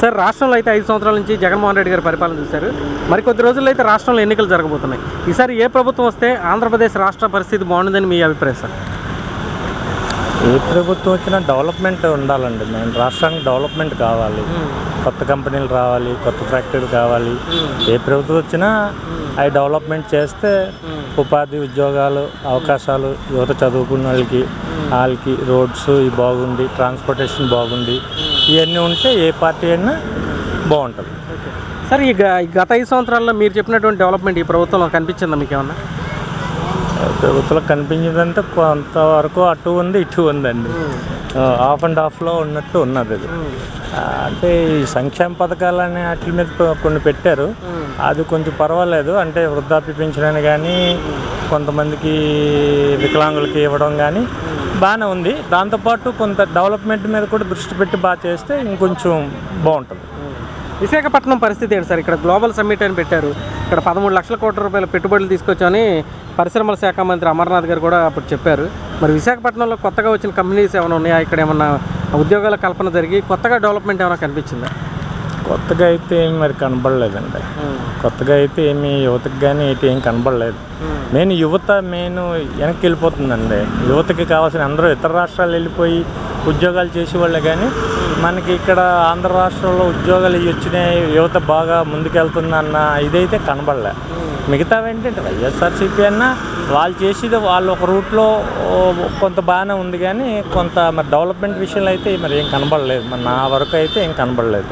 Sir రాష్ట్రంలో అయితే ఐదు సంవత్సరాల నుంచి జగన్మోహన్ రెడ్డి గారు పరిపాలన చూశారు. మరి కొద్ది రోజుల్లో అయితే రాష్ట్రంలో ఎన్నికలు జరగబోతున్నాయి. ఈసారి ఏ ప్రభుత్వం వస్తే ఆంధ్రప్రదేశ్ రాష్ట్ర పరిస్థితి బాగుంటుందని మీ అభిప్రాయం సార్? ఏ ప్రభుత్వం వచ్చినా డెవలప్మెంట్ ఉండాలండి. మేము రాష్ట్రానికి డెవలప్మెంట్ కావాలి. కొత్త కంపెనీలు రావాలి కొత్త ఫ్యాక్టరీలు కావాలి. ఏ ప్రభుత్వం వచ్చినా అవి డెవలప్మెంట్ చేస్తే ఉపాధి ఉద్యోగాలు అవకాశాలు యువత చదువుకున్న వాళ్ళకి వాళ్ళకి రోడ్స్ ఇవి బాగుండి ట్రాన్స్పోర్టేషన్ బాగుండి ఇవన్నీ ఉంటే ఏ పార్టీ అయినా బాగుంటుంది. సార్ ఈ గత ఐదు సంవత్సరాల్లో మీరు చెప్పినటువంటి డెవలప్మెంట్ ఈ ప్రభుత్వంలో కనిపించిందా మీకు ఏమన్నా? ప్రభుత్వం కనిపించిందంటే కొంతవరకు అటు ఉంది ఇటు ఉందండి. ఆఫ్ అండ్ ఆఫ్లో ఉన్నట్టు ఉన్నది అది. అంటే ఈ సంక్షేమ పథకాలు అనే వాటి మీద కొన్ని పెట్టారు. అది కొంచెం పర్వాలేదు. అంటే వృద్ధాప్య పెంచడానికి కానీ కొంతమందికి వికలాంగులకి ఇవ్వడం కానీ బాగానే ఉంది. దాంతోపాటు కొంత డెవలప్మెంట్ మీద కూడా దృష్టి పెట్టి బాగా చేస్తే ఇంకొంచెం బాగుంటుంది విశాఖపట్నం పరిస్థితి ఏంటి సార్? ఇక్కడ గ్లోబల్ సమ్మిట్ అని పెట్టారు. ఇక్కడ పదమూడు లక్షల కోట్ల రూపాయల పెట్టుబడులు తీసుకొచ్చని పరిశ్రమల శాఖ మంత్రి అమర్నాథ్ గారు కూడా అప్పుడు చెప్పారు. మరి విశాఖపట్నంలో కొత్తగా వచ్చిన కంపెనీస్ ఏమైనా ఉన్నాయా? ఇక్కడ ఏమన్నా ఉద్యోగాల కల్పన జరిగి కొత్తగా డెవలప్మెంట్ ఏమైనా కనిపించిందా? కొత్తగా అయితే ఏమి మరి కనబడలేదండి. కొత్తగా అయితే ఏమి యువతకి కానీ ఇటు ఏం కనబడలేదు. మెయిన్ యువత మెయిన్ వెనక్కి వెళ్ళిపోతుందండి. యువతకి కావాల్సిన అందరూ ఇతర రాష్ట్రాలు వెళ్ళిపోయి ఉద్యోగాలు చేసేవాళ్ళే కానీ మనకి ఇక్కడ ఆంధ్ర రాష్ట్రంలో ఉద్యోగాలు వచ్చినాయి యువత బాగా ముందుకెళ్తుందన్న ఇదైతే కనబడలే. మిగతావి ఏంటంటే వైఎస్ఆర్సీపీ అన్న వాళ్ళు చేసేది వాళ్ళు ఒక రూట్లో కొంత బాగానే ఉంది కానీ కొంత మరి డెవలప్మెంట్ విషయంలో అయితే మరి ఏం కనబడలేదు. మరి నా వరకు అయితే ఏం కనబడలేదు.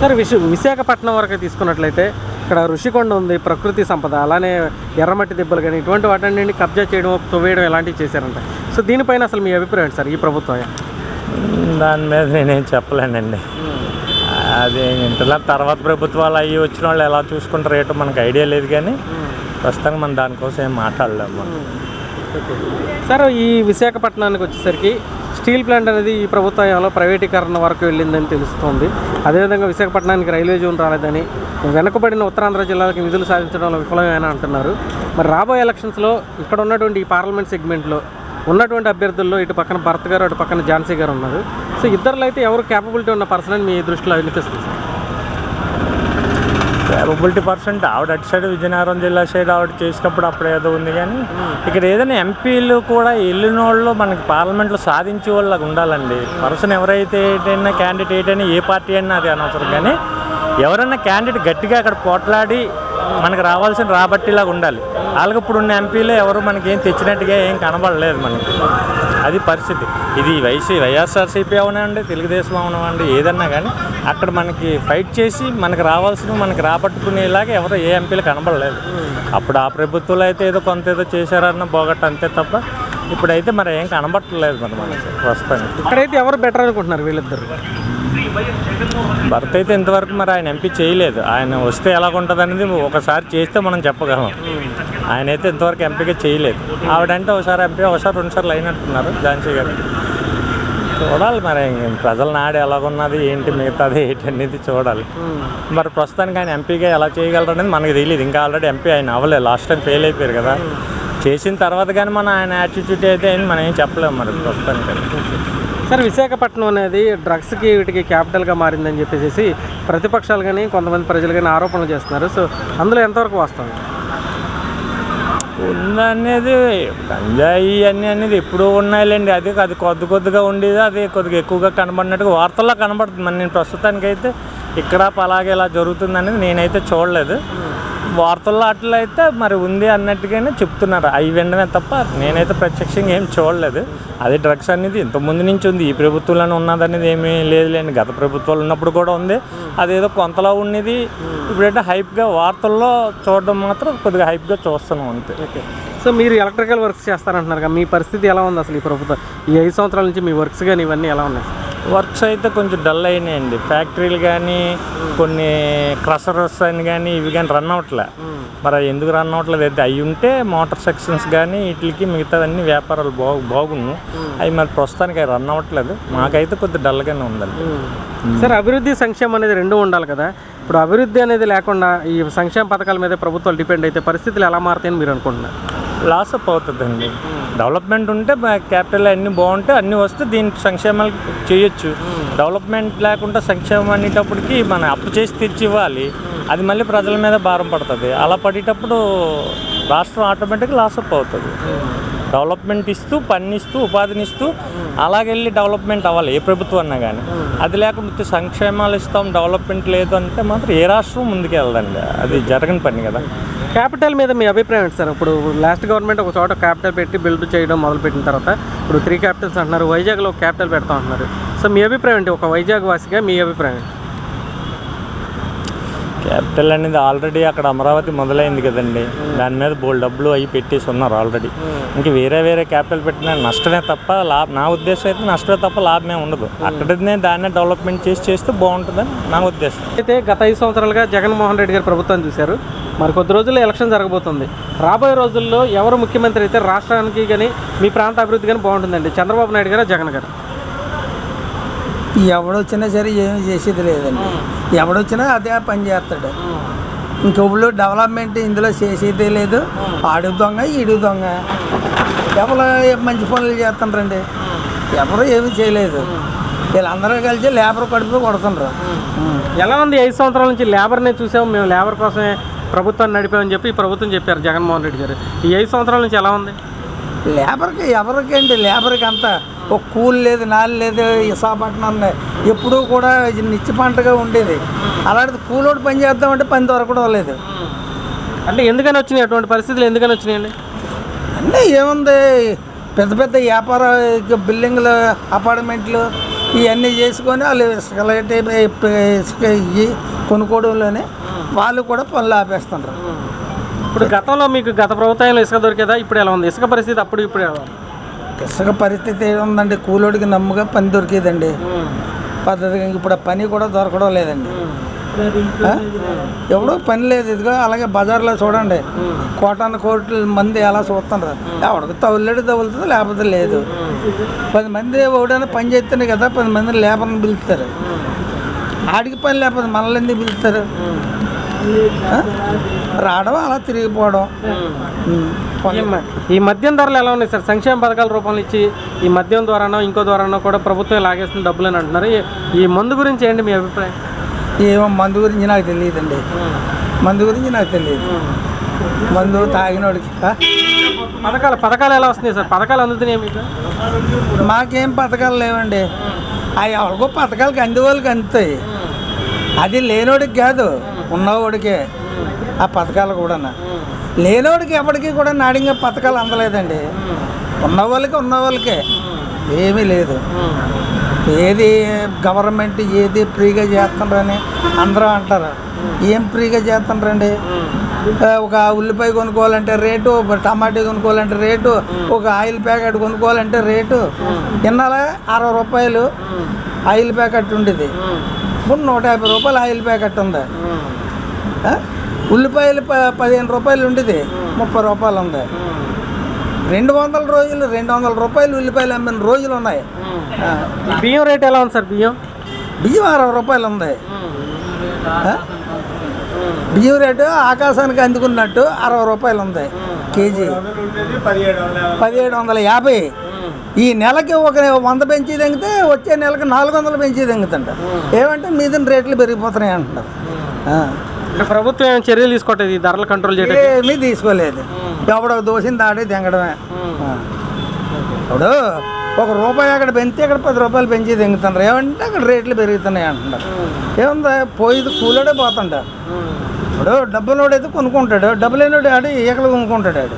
సార్ విశ విశాఖపట్నం వరకు తీసుకున్నట్లయితే ఇక్కడ ఋషికొండ ఉంది ప్రకృతి సంపద అలానే ఎర్రమట్టి దెబ్బలు కానీ ఇటువంటి వాటిని కబ్జా చేయడం తొవ్వేయడం ఇలాంటివి చేశారంట. సో దీనిపైన అసలు మీ అభిప్రాయం సార్ ఈ ప్రభుత్వం? దాని మీద నేనేం చెప్పలేనండి. అది ఇంతలా తర్వాత ప్రభుత్వాలు అవి వచ్చిన వాళ్ళు ఎలా చూసుకుంటారు రేటు మనకు ఐడియా లేదు కానీ ప్రస్తుతానికి మనం దానికోసం ఏం మాట్లాడలేము సార్ ఈ విశాఖపట్నానికి వచ్చేసరికి స్టీల్ ప్లాంట్ అనేది ఈ ప్రభుత్వంలో ప్రైవేటీకరణ వరకు వెళ్ళిందని తెలుస్తోంది. అదేవిధంగా విశాఖపట్నానికి రైల్వే జోన్ రాలేదని వెనుకబడిన ఉత్తరాంధ్ర జిల్లాలకు నిధులు సాధించడంలో విఫలమైన అంటున్నారు. మరి రాబోయే ఎలక్షన్స్లో ఇక్కడ ఉన్నటువంటి ఈ పార్లమెంట్ సెగ్మెంట్లో ఉన్నటువంటి అభ్యర్థుల్లో ఇటు పక్కన భరత్ గారు అటు పక్కన ఝాన్సీ గారు ఉన్నారు. సో ఇద్దరులో అయితే ఎవరు క్యాపబిలిటీ ఉన్న పర్సన్ అని మీ దృష్టిలో అనిపిస్తుంది? సార్ కేపబిలిటీ పర్సెంట్ ఆవిడ అటు సైడ్ విజయనగరం జిల్లా సైడ్ ఆవిడ చేసినప్పుడు అప్పుడు ఏదో ఉంది కానీ ఇక్కడ ఏదైనా ఎంపీలు కూడా వెళ్ళిన వాళ్ళు మనకి పార్లమెంట్లో సాధించే వాళ్ళకి ఉండాలండి. పర్సన్ ఎవరైతే ఏంటైనా క్యాండిడేట్ అయినా ఏ పార్టీ అయినా అది అనవసరం కానీ ఎవరైనా క్యాండిడేట్ గట్టిగా అక్కడ పోట్లాడి మనకు రావాల్సిన రాబట్టిలాగా ఉండాలి. వాళ్ళకి ఇప్పుడు ఉన్న ఎంపీలు ఎవరు మనకి ఏం తెచ్చినట్టుగా ఏం కనబడలేదు మనకి. అది పరిస్థితి. ఇది వైసీ వైఎస్ఆర్సీపీ అవనండి తెలుగుదేశం అవనండి ఏదన్నా కానీ అక్కడ మనకి ఫైట్ చేసి మనకు రావాల్సిన మనకి రాబట్టుకునేలాగా ఎవరు ఏ ఎంపీలు కనబడలేదు. అప్పుడు ఆ ప్రభుత్వంలో అయితే ఏదో కొంత ఏదో చేశారన్న బోగట్ట అంతే తప్ప ఇప్పుడైతే మరి ఏం కనబట్టలేదు మరి మనకి ప్రస్తుతానికి. ఇక్కడైతే ఎవరు బెటర్ అనుకుంటున్నారు వీళ్ళిద్దరు? భర్త అయితే ఇంతవరకు మరి ఆయన ఎంపీ చేయలేదు. ఆయన వస్తే ఎలాగుంటుంది అనేది ఒకసారి చేస్తే మనం చెప్పగలం. ఆయన అయితే ఇంతవరకు ఎంపీగా చేయలేదు. ఆవిడంటే ఒకసారి ఎంపీ ఒకసారి రెండుసార్లు అయినట్టున్నారు ఝాన్సీ గారు. చూడాలి మరి ప్రజల నాడు ఎలాగున్నది ఏంటి మిగతాది ఏంటి అనేది చూడాలి. మరి ప్రస్తుతానికి ఆయన ఎంపీగా ఎలా చేయగలరు అనేది మనకి తెలియదు ఇంకా ఆల్రెడీ ఎంపీ ఆయన అవ్వలేదు. లాస్ట్ టైం ఫెయిల్ అయిపోయారు కదా. చేసిన తర్వాత కానీ మన ఆయన యాటిట్యూడ్ అయితే ఏంటి మనం ఏం చెప్పలేము మరి ప్రస్తుతానికి. సార్ విశాఖపట్నం అనేది డ్రగ్స్కి వీటికి క్యాపిటల్గా మారిందని చెప్పేసి ప్రతిపక్షాలు కానీ కొంతమంది ప్రజలు కానీ ఆరోపణలు చేస్తున్నారు. సో అందులో ఎంతవరకు వస్తుంది ఉందనేది గంజాయి అన్నీ అనేది ఎప్పుడూ ఉన్నాయిలేండి. అది అది కొద్ది కొద్దిగా ఉండేది అది కొద్దిగా ఎక్కువగా కనబడినట్టుగా వార్తల్లో కనబడుతుంది. నేను ప్రస్తుతానికైతే ఇక్కడ అలాగే ఇలా జరుగుతుంది అనేది నేనైతే చూడలేదు. వార్తల్లో అట్లా అయితే మరి ఉంది అన్నట్టుగానే చెప్తున్నారు. అవి వినడమే తప్ప నేనైతే ప్రత్యక్షంగా ఏం చూడలేదు. అది డ్రగ్స్ అనేది ఇంత ముందు నుంచి ఉంది. ఈ ప్రభుత్వంలోనే ఉన్నదనేది ఏమీ లేదులేండి. గత ప్రభుత్వాలు ఉన్నప్పుడు కూడా ఉంది. అదేదో కొంతలో ఉన్నది. ఇప్పుడైతే హైప్గా వార్తల్లో చూడడం మాత్రం కొద్దిగా హైప్గా చూస్తున్నాం అంతే. ఓకే. సో మీరు ఎలక్ట్రికల్ వర్క్స్ చేస్తారంటున్నారు కదా మీ పరిస్థితి ఎలా ఉంది అసలు ఈ ప్రభుత్వం? ఈ ఐదు సంవత్సరాల నుంచి మీ వర్క్స్ కానీ ఇవన్నీ ఎలా ఉన్నాయి? వర్క్స్ అయితే కొంచెం డల్ అయినాయండి. ఫ్యాక్టరీలు కానీ కొన్ని క్రషర్స్ అని కానీ ఇవి కానీ రన్ అవట్లే మరి ఎందుకు రన్ అవ్వట్లేదు? అయితే అవి ఉంటే మోటార్ సెక్షన్స్ కానీ వీటికి మిగతావన్నీ వ్యాపారాలు బాగు బాగున్ను అవి మరి ప్రస్తుతానికి అవి రన్ అవ్వట్లేదు. మాకైతే కొద్దిగా డల్గానే ఉందండి. సార్ అభివృద్ధి సంక్షేమం అనేది రెండు ఉండాలి కదా? ఇప్పుడు అభివృద్ధి అనేది లేకుండా ఈ సంక్షేమ పథకాల మీద ప్రభుత్వాలు డిపెండ్ అయితే పరిస్థితులు ఎలా మారుతాయని మీరు అనుకుంటున్నారు? లాస్ అప్ అవుతుందండి. డెవలప్మెంట్ ఉంటే క్యాపిటల్ అన్నీ బాగుంటే అన్నీ వస్తే దీనికి సంక్షేమాలు చేయొచ్చు. డెవలప్మెంట్ లేకుండా సంక్షేమం అనేటప్పటికి మనం అప్పు చేసి తెచ్చి ఇవ్వాలి అది మళ్ళీ ప్రజల మీద భారం పడుతుంది. అలా పడేటప్పుడు రాష్ట్రం ఆటోమేటిక్గా లాస్ అప్ అవుతుంది. డెవలప్మెంట్ ఇస్తూ పన్నిస్తూ ఉపాధినిస్తూ అలాగెళ్ళి డెవలప్మెంట్ అవ్వాలి ఏ ప్రభుత్వం అన్నా కానీ అది లేకుండా సంక్షేమాలు ఇస్తాం డెవలప్మెంట్ లేదు అంటే మాత్రం ఏ రాష్ట్రం ముందుకు వెళ్దండి అది జరగని పని కదా. క్యాపిటల్ మీద మీ అభిప్రాయం ఏంటి సార్? ఇప్పుడు లాస్ట్ గవర్నమెంట్ ఒక చోట క్యాపిటల్ పెట్టి బిల్డ్ చేయడం మొదలుపెట్టిన తర్వాత ఇప్పుడు త్రీ క్యాపిటల్స్ అంటున్నారు వైజాగ్లో ఒక క్యాపిటల్ పెడతాం అంటున్నారు. సో మీ అభిప్రాయం ఏంటి? ఒక వైజాగ్ వాసిగా మీ అభిప్రాయం ఏంటి? క్యాపిటల్ అనేది ఆల్రెడీ అక్కడ అమరావతి మొదలైంది కదండి. దాని మీద బోల్ డబ్బులు అవి పెట్టేసి ఉన్నారు ఆల్రెడీ. ఇంక వేరే వేరే క్యాపిటల్ పెట్టిన నష్టమే తప్ప లాభ నా ఉద్దేశం అయితే నష్టమే తప్ప లాభమే ఉండదు. అక్కడనే దాన్నే డెవలప్మెంట్ చేసి చేస్తే బాగుంటుందని నా ఉద్దేశం. అయితే గత ఐదు సంవత్సరాలుగా జగన్మోహన్ రెడ్డి గారు ప్రభుత్వం చూశారు. మరి కొద్ది రోజుల్లో ఎలక్షన్ జరగబోతుంది. రాబోయే రోజుల్లో ఎవరు ముఖ్యమంత్రి అయితే రాష్ట్రానికి కానీ మీ ప్రాంత అభివృద్ధి కానీ బాగుంటుందండి. చంద్రబాబు నాయుడు గారు జగన్ గారు? ఎవడొచ్చినా సరే ఏమీ చేసేది లేదండి. ఎవడొచ్చినా అదే పని చేస్తాడు. ఇంకొప్పుడు డెవలప్మెంట్ ఇందులో చేసేదే లేదు. ఆడు దొంగ ఈడు దొంగ. ఎవరు మంచి పనులు చేస్తుండ్రండి? ఎవరు ఏమీ చేయలేదు. వీళ్ళందరూ కలిసి లేబర్ కడుపు కొడుతుండ్రు. ఎలా ఉంది? ఐదు సంవత్సరాల నుంచి లేబర్ని చూసాము. మేము లేబర్ కోసమే ప్రభుత్వాన్ని నడిపామని చెప్పి ఈ ప్రభుత్వం చెప్పారు జగన్మోహన్ రెడ్డి గారు. ఈ ఐదు సంవత్సరాల నుంచి ఎలా ఉంది? లేబర్కి ఎవరికండి? లేబర్కి అంతా ఒక కూలి లేదు నాలు లేదు విశాఖపట్నం ఎప్పుడూ కూడా నిత్య పంటగా ఉండేది. అలాంటిది కూలోడు పని చేద్దామంటే పని దొరకడం లేదు అంటే ఎందుకని వచ్చినాయి? అటువంటి పరిస్థితులు ఎందుకని వచ్చినాయండి? అన్నీ ఏముంది? పెద్ద పెద్ద వ్యాపార బిల్డింగ్లు అపార్ట్మెంట్లు ఇవన్నీ చేసుకొని వాళ్ళు ఇసుక ఇవి కొనుక్కోవడంలోనే వాళ్ళు కూడా పనులు ఆపేస్తుంటారు ఇప్పుడు గతంలో మీకు గత ప్రభుత్వంలో ఇసుక దొరికేదా? ఇప్పుడు ఎలా ఉంది? ఇసుక పరిస్థితి అప్పుడు ఇప్పుడు ఎలా ఉంది? ఇసుక పరిస్థితి ఏముందండి? కూలోడికి నమ్ముగా పని దొరికేదండి. పద్ధతిగా ఇప్పుడు ఆ పని కూడా దొరకడం లేదండి. ఎవడో పని లేదు. ఇదిగో అలాగే బజార్లో చూడండి. కోటాను కోట్ల మంది ఎలా చూస్తున్నారు. ఎవడికి తవ్వులేడు తగులుతుంది లేకపోతే లేదు. పది మంది ఎవడైనా పని చేస్తేనే కదా పది మంది లేబర్ని పిలుస్తారు. ఆడికి పని లేకపోతే మనల్ని ఎందుకు పిలుస్తారు? రావడం అలా తిరిగిపోవడం. ఈ మద్యం ధరలు ఎలా ఉన్నాయి సార్? సంక్షేమ పథకాల రూపంలో ఇచ్చి ఈ మద్యం ద్వారానో ఇంకో ద్వారానో కూడా ప్రభుత్వం లాగేస్తున్న డబ్బులు అని అంటున్నారు. ఈ- మందు గురించి ఏంటి మీ అభిప్రాయం? ఏమో మందు గురించి నాకు తెలియదండి. మందు గురించి నాకు తెలియదు. మందు తాగినోడికి? పథకాలు పథకాలు ఎలా వస్తున్నాయి సార్? పథకాలు అందుతున్నాయి మీకు? మాకేం పథకాలు లేవండి. అవి ఎవరికో పథకాలకి అంది వాళ్ళకి అందుతాయి. అది లేనోడికి కాదు. ఉన్నవాడికే ఆ పథకాలు కూడా లేనోడికి ఎప్పటికీ కూడా నాడింగా పథకాలు అందలేదండి. ఉన్న వాళ్ళకి ఉన్న వాళ్ళకే ఏమీ లేదు. ఏది గవర్నమెంట్ ఏది ఫ్రీగా చేస్తుండ్రని అందరూ అంటారు. ఏం ఫ్రీగా చేస్తుండ్రండి? ఒక ఉల్లిపాయ కొనుక్కోవాలంటే రేటు టమాటా కొనుక్కోవాలంటే రేటు ఒక ఆయిల్ ప్యాకెట్ కొనుక్కోవాలంటే రేటు. ఇన్నాళ్ళ అరవై రూపాయలు ఆయిల్ ప్యాకెట్ ఉండేది. ఇప్పుడు నూట యాభై రూపాయలు ఆయిల్ ప్యాకెట్ ఉంది. ఉల్లిపాయలు ప పదిహేను రూపాయలు ఉండేది. ముప్పై రూపాయలు ఉంది. రెండు వందల రోజులు రెండు వందల రూపాయలు ఉల్లిపాయలు అమ్మిన రోజులు ఉన్నాయి. బియ్యం రేట్ ఎలా ఉంది సార్ బియ్యం? బియ్యం అరవై రూపాయలు ఉంది? బియ్యం రేటు ఆకాశానికి అందుకున్నట్టు అరవై రూపాయలు ఉంది. కేజీ. పదిహేడు వందల యాభై. ఈ నెలకి ఒక వంద పెంచి తెంగితే వచ్చే నెలకి నాలుగు వందలు పెంచి తెంగుతుంట. ఏమంటే మీద రేట్లు పెరిగిపోతున్నాయి అంటున్నారు. ఆ. అంటే ప్రభుత్వం ఏమైనా చర్యలు తీసుకోవట్లేదు? ఈ ధరలు కంట్రోల్ చేయడానికి ఏమీ తీసుకోలేదు. ఎవడో దోషిని దాడి తెంగడమే. ఇప్పుడు ఒక రూపాయి అక్కడ పెంచితే ఇక్కడ పది రూపాయలు పెంచి తెంగుతున్నారు. ఏమంటే అక్కడ రేట్లు పెరుగుతున్నాయి అంటున్నారు. ఏముంది? పోయి కూలోడే పోతుంట ఇప్పుడు డబ్బులోడు అయితే కొనుక్కుంటాడు. డబ్బు లేనోడు ఆడి ఈకలు కొనుక్కుంటాడు ఆడు?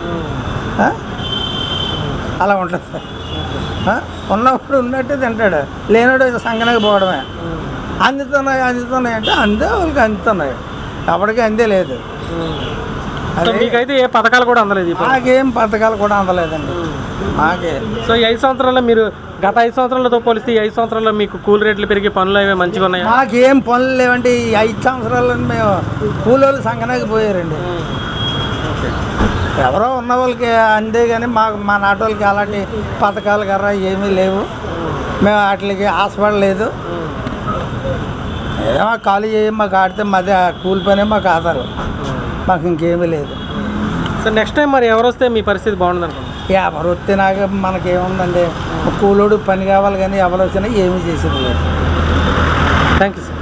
అలా ఉంటుంది? ఉన్నప్పుడు ఉన్నట్టు తింటాడు. లేనోడు సంగనకి పోవడమే. అందుతున్నాయి అందుతున్నాయి అంటే అందే వాళ్ళకి అందుతున్నాయి. ఎవరికి అందే లేదు. సో మీకైతే ఏ పథకాలు కూడా అందలేదు మాకేం పథకాలు కూడా అందలేదండి. మాకే సో ఈ ఐదు సంవత్సరాల్లో మీరు గత ఐదు సంవత్సరాలతో పోలిస్తే ఈ ఐదు సంవత్సరాల్లో మీకు కూల్ రేట్లు పెరిగి పనులు అవి మంచిగా ఉన్నాయా? మాకేం పనులు లేవండి. ఈ ఐదు సంవత్సరాలు మేము కూలోళ్ళు సంగనాకి పోయారండి. ఎవరో ఉన్న వాళ్ళకి అందే కానీ మాకు మా నాటి వాళ్ళకి అలాంటి పథకాలు కర్ర ఏమీ లేవు. మేము. వాటికి ఆశపడలేదు ఏదో మాకు ఖాళీ చేయం మాకు ఆడితే మాది ఆ కూలి పనే మాకు ఆధారం. మాకు ఇంకేమీ లేదు. సో నెక్స్ట్ టైం మరి ఎవరు వస్తే మీ పరిస్థితి బాగుంటుంది అనుకుంటున్నాను ఎవరు వస్తే నాకు మనకేముందండి? కూలోడు పని కావాలి కానీ ఎవరు వచ్చినా ఏమీ చేసేది లేదు. Thank you sir